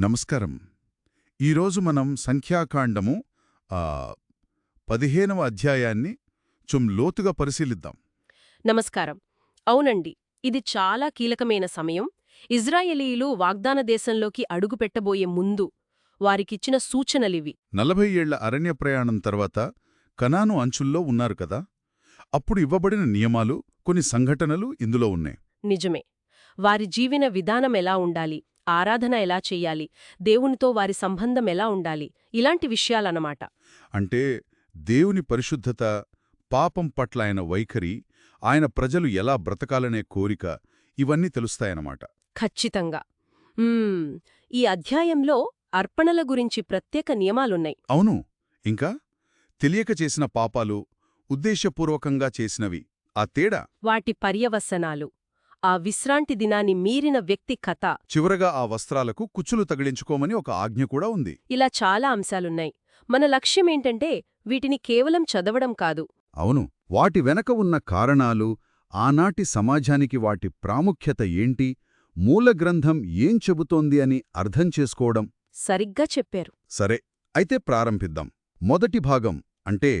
నమస్కారం. ఈరోజు మనం సంఖ్యాకాండము పదిహేనవ అధ్యాయాన్ని చుం లోతుగా పరిశీలిద్దాం. నమస్కారం. అవునండి ఇది చాలా కీలకమైన సమయం. ఇజ్రాయేలీయులు వాగ్దాన దేశంలోకి అడుగుపెట్టబోయే ముందు వారికిచ్చిన సూచనలివి. నలభై ఏళ్ళ అరణ్య ప్రయాణం తర్వాత కనాను అంచుల్లో ఉన్నారు కదా? అప్పుడు ఇవ్వబడిన నియమాలు కొన్ని సంఘటనలు ఇందులో ఉన్నాయి. నిజమే. వారి జీవన విధానం ఎలా ఉండాలి? ఆరాధన ఎలా చెయ్యాలి? దేవునితో వారి సంబంధం ఎలా ఉండాలి? ఇలాంటి విషయాలన్నమాట. అంటే దేవుని పరిశుద్ధత పాపం పట్ల ఆయన వైఖరి ఆయన ప్రజలు ఎలా బ్రతకాలనే కోరిక ఇవన్నీ తెలుస్తాయన్నమాట. ఖచ్చితంగా. ఈ అధ్యాయంలో అర్పణల గురించి ప్రత్యేక నియమాలున్నాయి. అవును. ఇంకా? తెలియక చేసిన పాపాలు ఉద్దేశపూర్వకంగా చేసినవి ఆ తేడా? వాటి పర్యవసనాలు. ఆ విశ్రాంతి దినాన్ని మీరిన వ్యక్తి కథ. చివరగా ఆ వస్త్రాలకు కుచ్చులు తగిలించుకోమని ఒక ఆజ్ఞ కూడా ఉంది. ఇలా చాలా అంశాలున్నాయి. మన లక్ష్యమేంటంటే వీటిని కేవలం చదవడం కాదు. అవును. వాటి వెనక ఉన్న కారణాలు ఆనాటి సమాజానికి వాటి ప్రాముఖ్యత ఏంటి మూల గ్రంథం ఏం చెబుతోంది అని అర్థం చేసుకోవడం. సరిగ్గా చెప్పారు. సరే అయితే ప్రారంభిద్దాం. మొదటి భాగం అంటే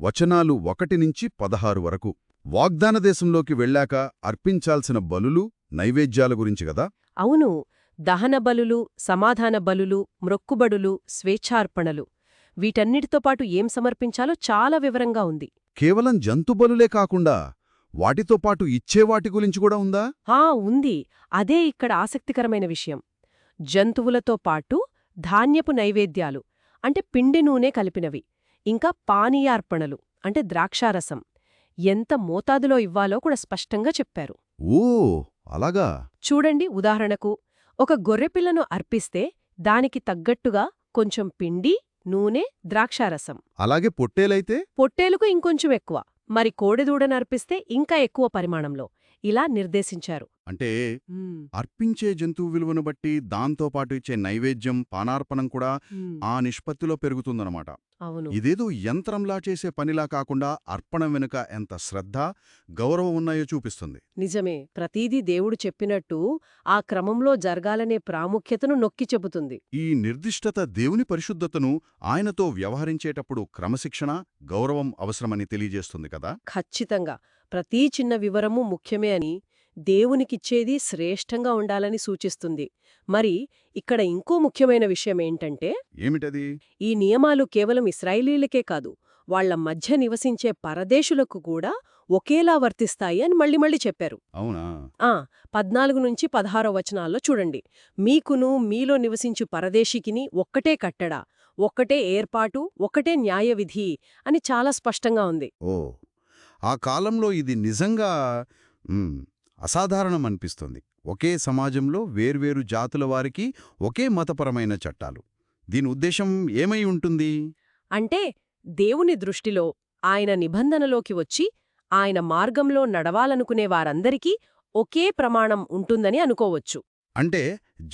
వచనాలు ఒకటి నుంచి పదహారు వరకు. వాగ్దాన దేశంలోకి వెళ్ళాక అర్పించాల్సిన బలులు నైవేద్యాల గురించి గదా అవును. దహన బలులు సమాధాన బలులు మ్రొక్కుబడులు స్వేచ్ఛార్పణలు. వీటన్నిటితో పాటు ఏం సమర్పించాలో చాలా వివరంగా ఉంది. కేవలం జంతుబలులే కాకుండా వాటితో పాటు ఇచ్చేవాటి గురించి కూడా ఉందా? ఆ ఉంది. అదే ఇక్కడ ఆసక్తికరమైన విషయం. జంతువులతో పాటు ధాన్యపు నైవేద్యాలు అంటే పిండి నూనె కలిపినవి ఇంకా పానీయార్పణలు అంటే ద్రాక్షారసం. ఎంత మోతాదులో ఇవ్వాలో కూడా స్పష్టంగా చెప్పారు. ఓ అలాగా? చూడండి ఉదాహరణకు ఒక గొర్రెపిల్లను అర్పిస్తే దానికి తగ్గట్టుగా కొంచెం పిండి నూనె ద్రాక్షారసం. అలాగే పొట్టేలైతే? పొట్టేలుకు ఇంకొంచెం ఎక్కువ మరి కోడెదూడను అర్పిస్తే ఇంకా ఎక్కువ పరిమాణంలో ఇలా నిర్దేశించారు. అంటే అర్పించే జంతువు విలువను బట్టి దాంతో పాటు ఇచ్చే నైవేద్యం పానార్పణం కూడా ఆ నిష్పత్తిలో పెరుగుతుందన్నమాట. అవును. ఇదేదో యంత్రంలా చేసే పనిలా కాకుండా అర్పణం వెనుక ఎంత శ్రద్ధ గౌరవం ఉన్నాయో చూపిస్తుంది. నిజమే. ప్రతీదీ దేవుడు చెప్పినట్టు ఆ క్రమంలో జరగాలనే ప్రాముఖ్యతను నొక్కి చెబుతుంది. ఈ నిర్దిష్టత దేవుని పరిశుద్ధతను ఆయనతో వ్యవహరించేటప్పుడు క్రమశిక్షణ గౌరవం అవసరమని తెలియజేస్తుంది కదా? ఖచ్చితంగా. ప్రతీ చిన్న వివరము ముఖ్యమే అని దేవునికిచ్చేది శ్రేష్టంగా ఉండాలని సూచిస్తుంది. మరి ఇక్కడ ఇంకో ముఖ్యమైన విషయం ఏంటంటే ఏమిటది? ఈ నియమాలు కేవలం ఇస్రాయేలీలకే కాదు వాళ్ళ మధ్య నివసించే పరదేశులకు కూడా ఒకేలా వర్తిస్తాయి అని మళ్ళీ మళ్ళీ చెప్పారు. అవునా? ఆ పద్నాలుగు నుంచి పదహారో వచనాల్లో చూడండి. మీకును మీలో నివసించు పరదేశికిని ఒక్కటే కట్టడా ఒక్కటే ఏర్పాటు ఒక్కటే న్యాయవిధి అని చాలా స్పష్టంగా ఉంది. ఓ ఆ కాలంలో ఇది నిజంగా అసాధారణం అనిపిస్తుంది ఒకే సమాజంలో వేర్వేరు జాతుల వారికి ఒకే మతపరమైన చట్టాలు. దీని ఉద్దేశం ఏమై ఉంటుంది? అంటే దేవుని దృష్టిలో ఆయన నిబంధనలోకి వచ్చి ఆయన మార్గంలో నడవాలనుకునే వారందరికీ ఒకే ప్రమాణం ఉంటుందని అనుకోవచ్చు. అంటే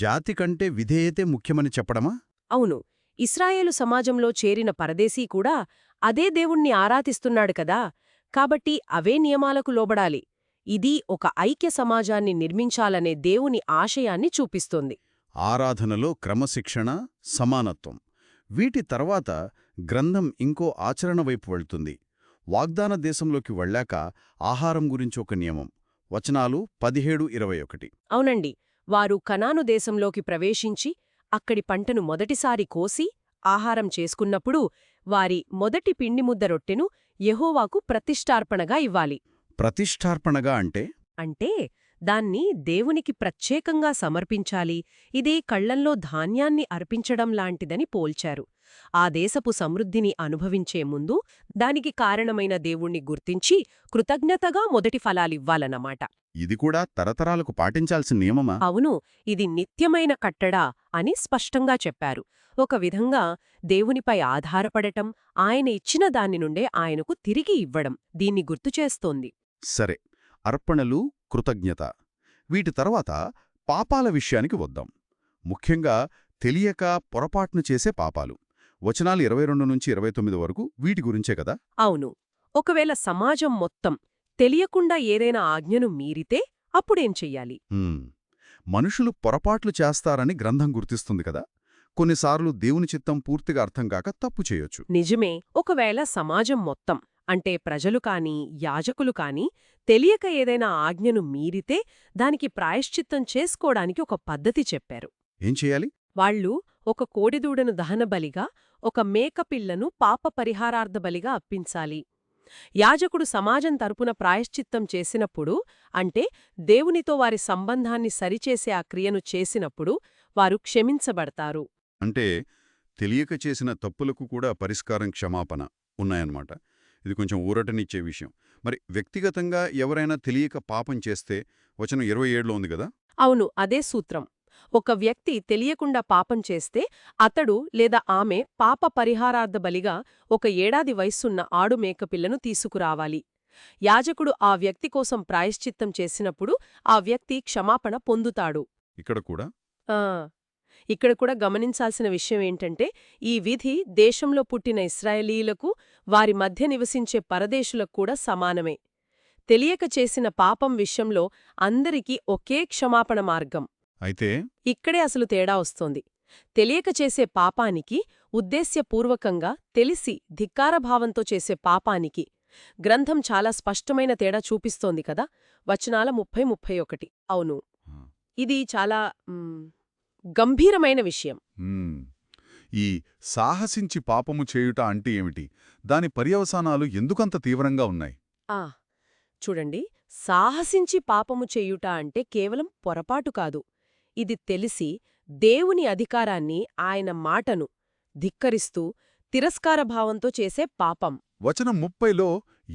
జాతి కంటే విధేయతే ముఖ్యమని చెప్పడమా? అవును. ఇస్రాయేలు సమాజంలో చేరిన పరదేశీ కూడా అదే దేవుణ్ణి ఆరాధిస్తున్నాడు కదా. కాబట్టి అవే నియమాలకు లోబడాలి. ఇది ఒక ఐక్య సమాజాన్ని నిర్మించాలనే దేవుని ఆశయాన్ని చూపిస్తోంది. ఆరాధనలో క్రమశిక్షణ సమానత్వం. వీటి తర్వాత గ్రంథం ఇంకో ఆచరణ వైపు వెళ్తుంది. వాగ్దాన దేశంలోకి వెళ్ళాక ఆహారం గురించి ఒక నియమం. వచనాలు పదిహేడు ఇరవై ఒకటి. అవునండి. వారు కనాను దేశంలోకి ప్రవేశించి అక్కడి పంటను మొదటిసారి కోసి ఆహారం చేసుకున్నప్పుడు వారి మొదటి పిండి ముద్ద రొట్టెను యెహోవాకు ప్రతిష్టార్పణగా ఇవ్వాలి. ప్రతిష్టార్పణగా అంటే? అంటే దాన్ని దేవునికి ప్రత్యేకంగా సమర్పించాలి. ఇదే కళ్ళల్లో ధాన్యాన్ని అర్పించడం లాంటిదని పోల్చారు. ఆ దేశపు సమృద్ధిని అనుభవించే ముందు దానికి కారణమైన దేవుణ్ణి గుర్తించి కృతజ్ఞతగా మొదటి ఫలాలివ్వాలన్నమాట. ఇది కూడా తరతరాలకు పాటించాల్సిన నియమమా? అవును ఇది నిత్యమైన కట్టడా అని స్పష్టంగా చెప్పారు. ఒక విధంగా దేవునిపై ఆధారపడటం ఆయన ఇచ్చిన దాని నుండే ఆయనకు తిరిగి ఇవ్వడం దీన్ని గుర్తుచేస్తోంది సరే అర్పణలు కృతజ్ఞత. వీటి తర్వాత పాపాల విషయానికి వద్దాం. ముఖ్యంగా తెలియక పొరపాటును చేసే పాపాలు. వచనాలు ఇరవై రెండు నుంచి ఇరవై తొమ్మిది వరకు వీటి గురించే కదా? అవును. ఒకవేళ సమాజం మొత్తం తెలియకుండా ఏదైనా ఆజ్ఞను మీరితే అప్పుడేం చెయ్యాలి. మనుషులు పొరపాట్లు చేస్తారని గ్రంథం గుర్తిస్తుంది కదా? కొన్నిసార్లు దేవుని చిత్తం పూర్తిగా అర్థం కాక తప్పు చేయొచ్చు. నిజమే. ఒకవేళ సమాజం మొత్తం అంటే ప్రజలు కాని యాజకులు కాని తెలియక ఏదైనా ఆజ్ఞను మీరితే దానికి ప్రాయశ్చిత్తం చేసుకోవడానికి ఒక పద్ధతి చెప్పారు. ఏం చేయాలి? వాళ్ళు ఒక కోడిదూడను దహనబలిగా ఒక మేకపిల్లను పాప పరిహారార్థ బలిగా అప్పించాలి. యాజకుడు సమాజం తరపున ప్రాయశ్చిత్తం చేసినప్పుడు అంటే దేవునితో వారి సంబంధాన్ని సరిచేసే ఆ క్రియను చేసినప్పుడు వారు క్షమించబడతారు. అంటే తెలియక చేసిన తప్పులకు కూడా పరిష్కారం క్షమాపణ ఉన్నాయన్నమాట. ఇది కొంచెం ఊరటనిచ్చే విషయం. మరి వ్యక్తిగతంగా ఎవరైనా తెలియక పాపం చేస్తే వచనం ఇరవై ఏడులో ఉంది కదా? అవును అదే సూత్రం. ఒక వ్యక్తి తెలియకుండా పాపం చేస్తే అతడు లేదా ఆమె పాప పరిహారార్థ బలిగా ఒక ఏడాది వయస్సున్న ఆడు మేకపిల్లను తీసుకురావాలి. యాజకుడు ఆ వ్యక్తి కోసం ప్రాయశ్చిత్తం చేసినప్పుడు ఆ వ్యక్తి క్షమాపణ పొందుతాడు. ఇక్కడ కూడా? ఆ! ఇక్కడ కూడా గమనించాల్సిన విషయం ఏంటంటే ఈ విధి దేశంలో పుట్టిన ఇస్రాయేలీలకు వారి మధ్య నివసించే పరదేశులకు కూడా సమానమే. తెలియక చేసిన పాపం విషయంలో అందరికీ ఒకే క్షమాపణ మార్గం. అయితే ఇక్కడే అసలు తేడా వస్తోంది. తెలియక చేసే పాపానికి ఉద్దేశ్యపూర్వకంగా తెలిసి ధిక్కారభావంతో చేసే పాపానికి గ్రంథం చాలా స్పష్టమైన తేడా చూపిస్తోంది కదా. వచనాల ముప్పై ముప్పై ఒకటి. అవును. ఇది చాలా గంభీరమైన విషయం. ఈ సాహసించి పాపము చేయుట అంటే ఏమిటి? దాని పర్యవసానాలు ఎందుకంత తీవ్రంగా ఉన్నాయి? ఆ చూడండి. సాహసించి పాపము చేయుట అంటే కేవలం పొరపాటు కాదు. ఇది తెలిసి దేవుని అధికారాన్ని ఆయన మాటను ధిక్కరిస్తూ తిరస్కారభావంతో చేసే పాపం. వచనం ముప్పైలో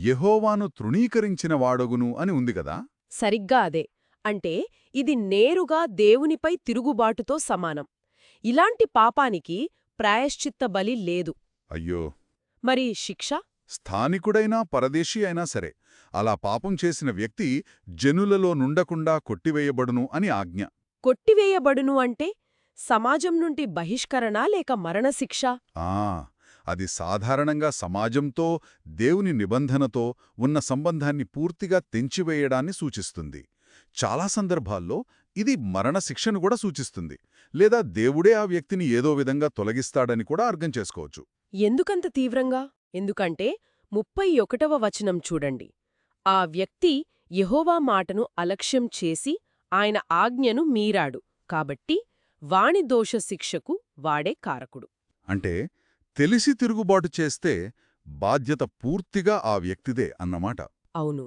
యెహోవాను తృణీకరించిన వాడగును అని ఉంది గదా సరిగ్గా అదే. అంటే ఇది నేరుగా దేవునిపై తిరుగుబాటుతో సమానం. ఇలాంటి పాపానికి ప్రాయశ్చిత్త బలి లేదు. అయ్యో! మరి శిక్ష? స్థానికుడైనా పరదేశీ అయినా సరే అలా పాపం చేసిన వ్యక్తి జనులలో నుండకుండా కొట్టివేయబడును అని ఆజ్ఞ. కొట్టివేయబడును అంటే సమాజం నుండి బహిష్కరణ లేక మరణశిక్ష? ఆ! అది సాధారణంగా సమాజంతో దేవుని నిబంధనతో ఉన్న సంబంధాన్ని పూర్తిగా తెంచివేయడాన్ని సూచిస్తుంది. చాలా సందర్భాల్లో ఇది మరణశిక్షను కూడా సూచిస్తుంది. లేదా దేవుడే ఆ వ్యక్తిని ఏదో విధంగా తొలగిస్తాడని కూడా అర్థం చేసుకోవచ్చు. ఎందుకంత తీవ్రంగా? ఎందుకంటే ముప్పై ఒకటవ వచనం చూడండి. ఆ వ్యక్తి యెహోవా మాటను అలక్ష్యం చేసి ఆయన ఆజ్ఞను మీరాడు. కాబట్టి వాణి దోష శిక్షకు వాడే కారకుడు. అంటే తెలిసి తిరుగుబాటు చేస్తే బాధ్యత పూర్తిగా ఆ వ్యక్తిదే అన్నమాట. అవును.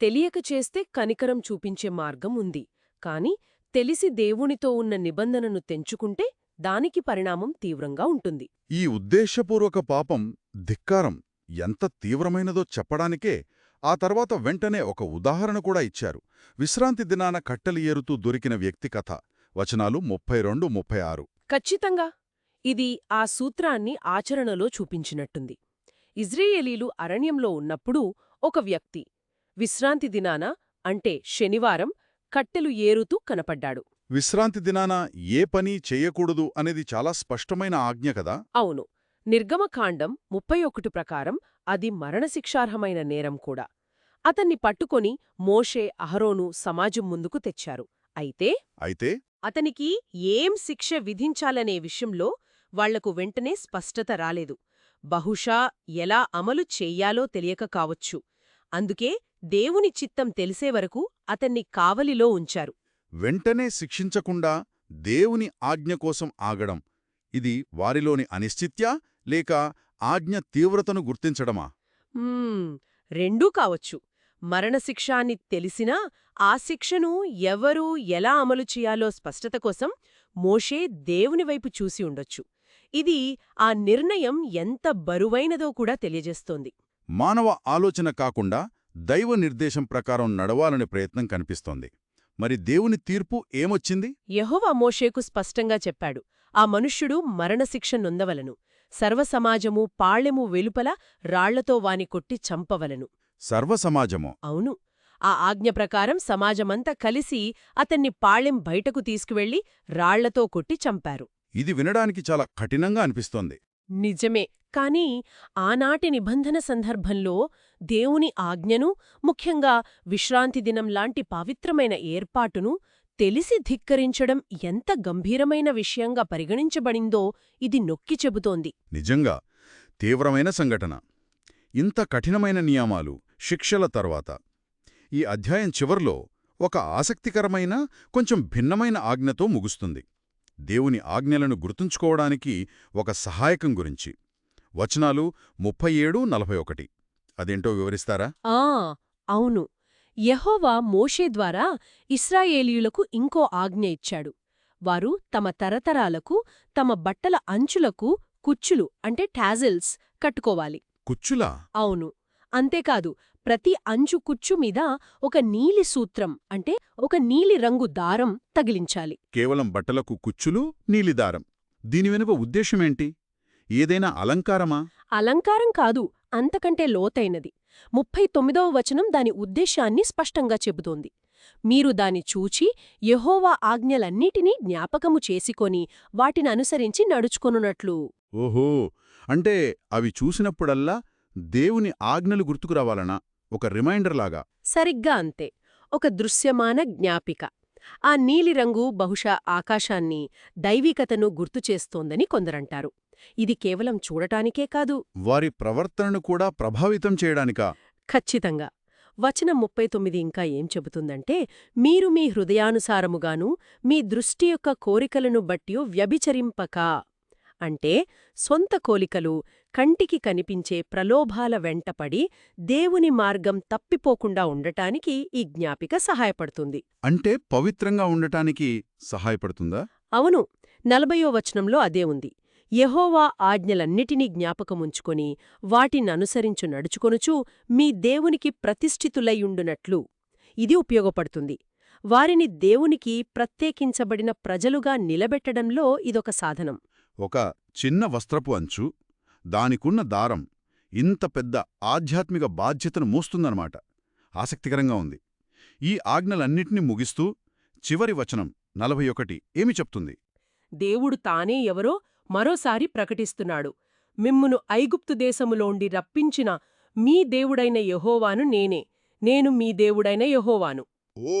తెలియక చేస్తే కనికరం చూపించే మార్గం ఉంది. కాని తెలిసి దేవునితో ఉన్న నిబంధనను తెంచుకుంటే దానికి పరిణామం తీవ్రంగా ఉంటుంది. ఈ ఉద్దేశపూర్వక పాపం ధిక్కారం ఎంత తీవ్రమైనదో చెప్పడానికే ఆ తర్వాత వెంటనే ఒక ఉదాహరణ కూడా ఇచ్చారు. విశ్రాంతి దినాన కట్టెలు ఏరుతూ దొరికిన వ్యక్తి కథ. వచనాలు ముప్పై రెండు ముప్పై ఆరు ఖచ్చితంగా! ఇది ఆ సూత్రాన్ని ఆచరణలో చూపించినట్టుంది. ఇజ్రాయేలీలు అరణ్యంలో ఉన్నప్పుడు ఒక వ్యక్తి విశ్రాంతి దినాన అంటే శనివారం కట్టెలు ఏరుతూ కనపడ్డాడు. విశ్రాంతి దినాన ఏ పని చేయకూడదు అనేది చాలా స్పష్టమైన ఆజ్ఞ కదా? అవును. నిర్గమకాండం ముప్పై ఒకటి ప్రకారం అది మరణశిక్షార్హమైన నేరం కూడా. అతన్ని పట్టుకొని మోషే అహరోను సమాజం ముందుకు తెచ్చారు. అయితే అయితే? అతనికి ఏం శిక్ష విధించాలనే విషయంలో వాళ్ళకు వెంటనే స్పష్టత రాలేదు. బహుశా ఎలా అమలు చెయ్యాలో తెలియక కావచ్చు. అందుకే దేవుని చిత్తం తెలిసే వరకు అతన్ని కావలిలో ఉంచారు. వెంటనే శిక్షించకుండా దేవుని ఆజ్ఞ కోసం ఆగడం ఇది వారిలోని అనిశ్చిత్యా లేక ఆజ్ఞ తీవ్రతను గుర్తించడమా? రెండూ కావచ్చు. మరణశిక్ష అని తెలిసినా ఆ శిక్షను ఎవరు ఎలా అమలు చేయాలో స్పష్టత కోసం మోషే దేవుని వైపు చూసి ఉండొచ్చు. ఇది ఆ నిర్ణయం ఎంత బరువైనదో కూడా తెలియజేస్తోంది. మానవ ఆలోచన కాకుండా దైవ నిర్దేశం ప్రకారం నడవాలనే ప్రయత్నం కనిపిస్తోంది. మరి దేవుని తీర్పు ఏమొచ్చింది? యెహోవా మోషేకు స్పష్టంగా చెప్పాడు. ఆ మనుష్యుడు మరణశిక్ష నొందవలను. సర్వసమాజము పాళెము వెలుపల రాళ్ళతో వాని కొట్టి చంపవలను. సర్వసమాజము? అవును. ఆ ఆజ్ఞ ప్రకారం సమాజమంతా కలిసి అతన్ని పాళెం బయటకు తీసుకువెళ్ళి రాళ్ళతో కొట్టి చంపారు. ఇది వినడానికి చాలా కఠినంగా అనిపిస్తోంది. నిజమే. కాని ఆనాటి నిబంధన సందర్భంలో దేవుని ఆజ్ఞను ముఖ్యంగా విశ్రాంతి దినం లాంటి పవిత్రమైన ఏర్పాటును తెలిసి ధిక్కరించడం ఎంత గంభీరమైన విషయంగా పరిగణించబడిందో ఇది నొక్కి చెబుతోంది. నిజంగా తీవ్రమైన సంఘటన. ఇంత కఠినమైన నియమాలు శిక్షల తర్వాత. ఈ అధ్యాయం చివర్లో ఒక ఆసక్తికరమైన కొంచెం భిన్నమైన ఆజ్ఞతో ముగుస్తుంది. దేవుని ఆజ్ఞలను గుర్తుంచుకోవడానికి ఒక సహాయకం గురించి. వచనాలు ముప్పై ఏడు నలభై ఒకటి. అదేంటో వివరిస్తారా? ఆ అవును. యెహోవా మోషే ద్వారా ఇస్రాయేలీయులకు ఇంకో ఆజ్ఞ ఇచ్చాడు. వారు తమ తరతరాలకు తమ బట్టల అంచులకు కుచ్చులు అంటే టాజిల్స్ కట్టుకోవాలి. కుచ్చులా? అవును. అంతేకాదు ప్రతి అంచు కుచ్చు మీద ఒక నీలి సూత్రం అంటే ఒక నీలి రంగు దారం తగిలించాలి. కేవలం బట్టలకు కుచ్చులు నీలిదారం దీని వెనుక ఉద్దేశమేంటి ఏదైనా అలంకారమా? అలంకారం కాదు అంతకంటే లోతైనది. ముప్పై తొమ్మిదవ వచనం దాని ఉద్దేశాన్ని స్పష్టంగా చెబుతోంది. మీరు దాని చూచి యెహోవా ఆజ్ఞలన్నిటినీ జ్ఞాపకము చేసుకొని వాటిని అనుసరించి నడుచుకొనున్నట్లు. ఓహో! అంటే అవి చూసినప్పుడల్లా దేవుని ఆజ్ఞలు గుర్తుకు రావాలనా? ఒక రిమైండర్ లాగా. సరిగ్గా అంతే. ఒక దృశ్యమాన జ్ఞాపిక. ఆ నీలిరంగు బహుశా ఆకాశాన్ని దైవికతను గుర్తుచేస్తోందని కొందరంటారు. ఇది కేవలం చూడటానికే కాదు. వారి ప్రవర్తనను కూడా ప్రభావితం చేయడానికా? ఖచ్చితంగా. వచనం ముప్పై తొమ్మిది ఇంకా ఏం చెబుతుందంటే మీరు మీ హృదయానుసారముగాను మీ దృష్టి యొక్క కోరికలను బట్టియో వ్యభిచరింపక. అంటే సొంత కోలికలు కంటికి కనిపించే ప్రలోభాల వెంటపడి దేవుని మార్గం తప్పిపోకుండా ఉండటానికి ఈ జ్ఞాపిక సహాయపడుతుంది. అంటే పవిత్రంగా ఉండటానికి సహాయపడుతుందా? అవును నలభయో వచనంలో అదే ఉంది. యెహోవా ఆజ్ఞలన్నిటినీ జ్ఞాపకముంచుకొని వాటిననుసరించు నడుచుకొనుచు మీ దేవునికి ప్రతిష్ఠితులయ్యుండునట్లు ఇది ఉపయోగపడుతుంది. వారిని దేవునికి ప్రత్యేకించబడిన ప్రజలుగా నిలబెట్టడంలో ఇదొక సాధనం. ఒక చిన్న వస్త్రపు అంచు దానికున్న దారం ఇంత పెద్ద ఆధ్యాత్మిక బాధ్యతను మోస్తుందన్నమాట. ఆసక్తికరంగా ఉంది. ఈ ఆజ్ఞలన్నిటినీ ముగిస్తూ చివరి వచనం నలభై ఒకటి ఏమి చెప్తుంది? దేవుడు తానే ఎవరో మరోసారి ప్రకటిస్తున్నాడు. మిమ్మును ఐగుప్తు దేశములోండి రప్పించిన మీ దేవుడైన యెహోవాను నేనే. నేను మీ దేవుడైన యెహోవాను. ఓ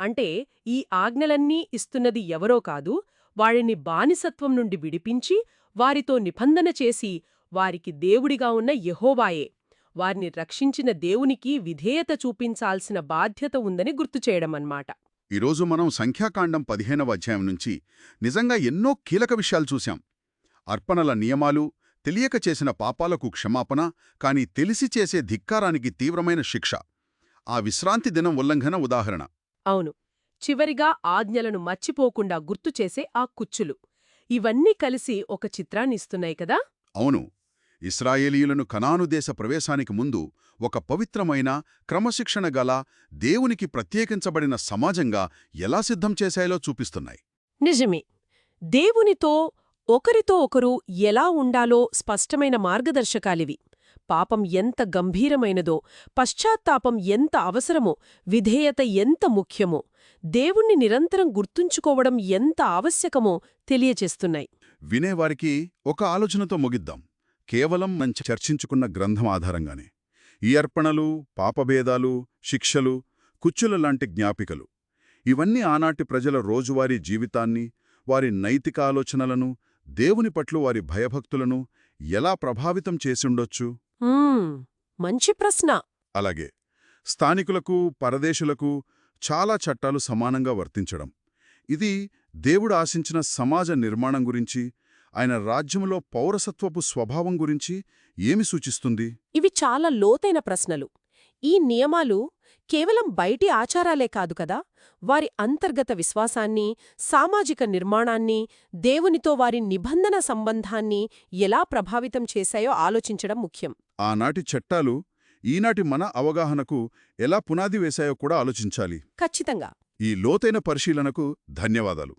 అంటే ఈ ఆజ్ఞలన్నీ ఇస్తున్నది ఎవరో కాదు వారిని బానిసత్వం నుండి విడిపించి వారితో నిబంధన చేసి వారికి దేవుడిగా ఉన్న యెహోవాయే. వారిని రక్షించిన దేవునికి విధేయత చూపించాల్సిన బాధ్యత ఉందని గుర్తుచేయడమన్నమాట ఈరోజు మనం సంఖ్యాకాండం పదిహేనవ అధ్యాయం నుంచి నిజంగా ఎన్నో కీలక విషయాలు చూశాం. అర్పణల నియమాలు తెలియక చేసిన పాపాలకు క్షమాపణ కాని తెలిసి చేసే ధిక్కారానికి తీవ్రమైన శిక్ష. ఆ విశ్రాంతి దినం ఉల్లంఘన ఉదాహరణ. అవును. చివరిగా ఆజ్ఞలను మర్చిపోకుండా గుర్తుచేసే ఆ కుచ్చులు. ఇవన్నీ కలిసి ఒక చిత్రాన్నిస్తున్నాయి కదా? అవును. ఇస్రాయేలీయులను కనాను దేశ ప్రవేశానికి ముందు ఒక పవిత్రమైన క్రమశిక్షణ గల దేవునికి ప్రత్యేకించబడిన సమాజంగా ఎలా సిద్ధం చేశాయో చూపిస్తున్నాయి. నిజమే. దేవునితో ఒకరితో ఒకరు ఎలా ఉండాలో స్పష్టమైన మార్గదర్శకాలివి. పాపం ఎంత గంభీరమైనదో పశ్చాత్తాపం ఎంత అవసరమో విధేయత ఎంత ముఖ్యమో దేవుణ్ణి నిరంతరం గుర్తుంచుకోవడం ఎంత ఆవశ్యకమో తెలియచేస్తున్నాయి. వినేవారికి ఒక ఆలోచనతో ముగిద్దాం. కేవలం మంచి చర్చించుకున్న గ్రంథం ఆధారంగానే. ఈ అర్పణలు పాపభేదాలు శిక్షలు కుచ్చుల లాంటి జ్ఞాపికలు. ఇవన్నీ ఆనాటి ప్రజల రోజువారీ జీవితాన్ని వారి నైతిక ఆలోచనలను దేవుని పట్ల వారి భయభక్తులను ఎలా ప్రభావితం చేసుండొచ్చు? మంచి ప్రశ్న. అలాగే స్థానికులకు పరదేశులకు చాలా చట్టాలు సమానంగా వర్తించడం. ఇది దేవుడు ఆశించిన సమాజ నిర్మాణం గురించి ఆయన రాజ్యంలో పౌరసత్వపు స్వభావం గురించి ఏమి సూచిస్తుంది? ఇవి చాలా లోతైన ప్రశ్నలు. ఈ నియమాలు కేవలం బయటి ఆచారాలే కాదు కదా? వారి అంతర్గత విశ్వాసాన్ని సామాజిక నిర్మాణాన్ని దేవునితో వారి నిబంధన సంబంధాన్ని ఎలా ప్రభావితం చేశాయో ఆలోచించడం ముఖ్యం. ఆనాటి చట్టాలు ఈనాటి మన అవగాహనకు ఎలా పునాది వేశాయో కూడా ఆలోచించాలి. ఖచ్చితంగా. ఈ లోతైన పరిశీలనకు ధన్యవాదాలు.